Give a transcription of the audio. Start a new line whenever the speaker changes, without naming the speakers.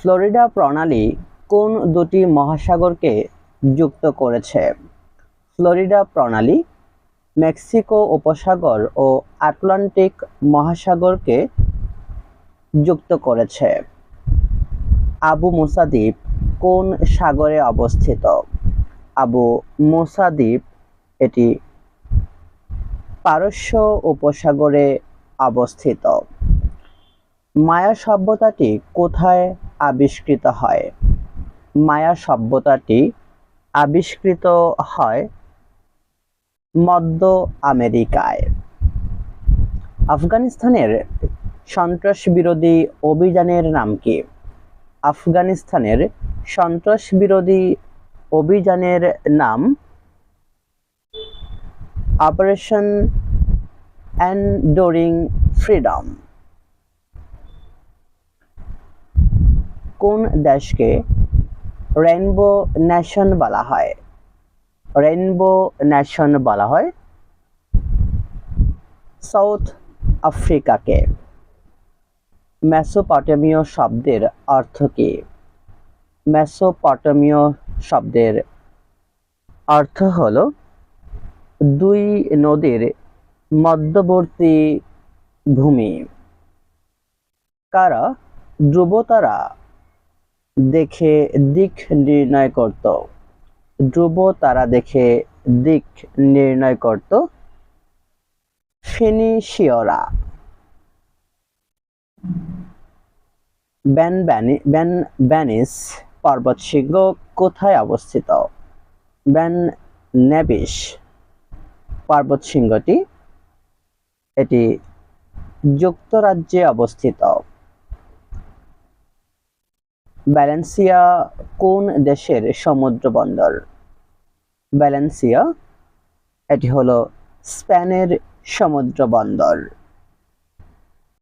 Florida প্রণালী কোন দুটি মহাসাগরকে যুক্ত করেছে? ফ্লোরিডা প্রণালী মেক্সিকো উপসাগর ও আটলান্টিক মহাসাগরকে যুক্ত করেছে। আবু মুসা দ্বীপ কোন সাগরে অবস্থিত? আবু মুসা দ্বীপ এটি পারস্য উপসাগরে অবস্থিত। মায়া সভ্যতাটি কোথায় আবিষ্কৃত হয়। মায়া সভ্যতাটি আবিষ্কৃত হয় মধ্য আমেরিকায়। আফগানিস্তানের সন্ত্রাস বিরোধী অভিযানের নাম কি? আফগানিস্তানের সন্ত্রাস বিরোধী অভিযানের নাম অপারেশন অ্যান্ডোরিং ফ্রিডম। কোন দেশকে রেনবো নেশন বলা হয়? রেনবো নেশন বলা হয় সাউথ আফ্রিকাকে। মেসোপটেমীয় শব্দের অর্থ কী? মেসোপটেমীয় শব্দের অর্থ হল দুই নদীর মধ্যবর্তী ভূমি। কারা? ধ্রুবতারা দেখে দিক নির্ণয় করত। ধ্রুব তারা দেখে দিক নির্ণয় করত। ফিনিশীয়রা। ব্যান ব্যানি, ব্যান ব্যানিস পর্বতশৃঙ্গ কোথায় অবস্থিত? ব্যান নেবিস পর্বতশৃঙ্গটি এটি যুক্তরাজ্যে অবস্থিত। ব্যালেন্সিয়া কোন দেশের সমুদ্র বন্দর? ব্যালেন্সিয়া এটি হলো স্পেনের সমুদ্র বন্দর।